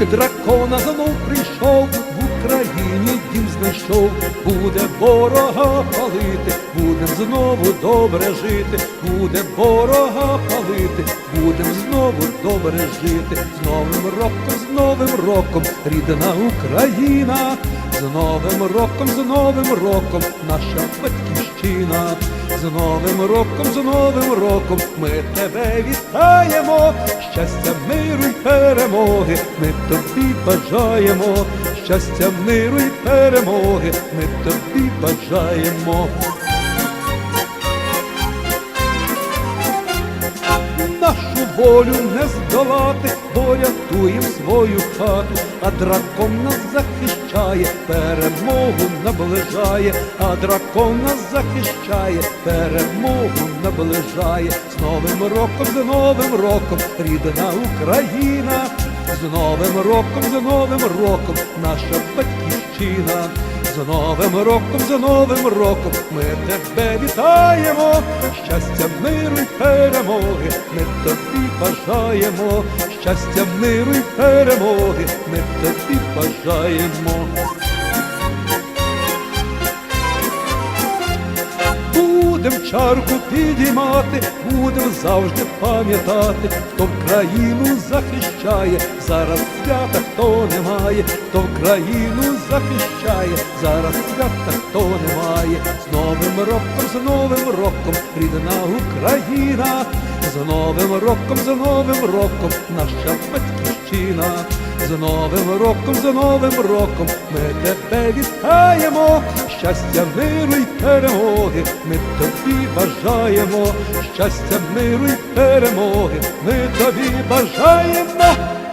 Вік дракона знов прийшов, дім буде ворога палити, будем знову добре жити, буде ворога палити, будем знову добре жити, з новим роком, з новим роком, рідна Україна, з новим роком, з новим роком, наша батьківщина, з новим роком, з новим роком, ми тебе вітаємо, щастя, миру й перемоги, ми тобі бажаємо, щастя, миру й перемоги, ми тобі бажаємо. Нашу волю не здолати, бо рятуєм свою хату, а дракон нас захищає, перемогу наближає, а дракон нас захищає, перемогу наближає, з новим роком, з новим роком, рідна Україна, з новим роком, з новим роком, наша батьківщина. З новим роком, з новим роком ми тебе вітаємо, щастя, миру й перемоги, ми тобі бажаємо, щастя, миру й перемоги, ми тобі бажаємо. Будем чарку підіймати, будем завжди пам'ятати, хто країну захищає, зараз свята хто немає, хто в країну захищає, зараз свята хто немає, з новим роком, з новим роком, рідна Україна, з новим роком, з новим роком, наша батьківщина. З новим роком, з новим роком ми тебе вітаємо, щастя, миру й перемоги, ми тобі бажаємо, щастя, миру й перемоги, ми тобі бажаємо.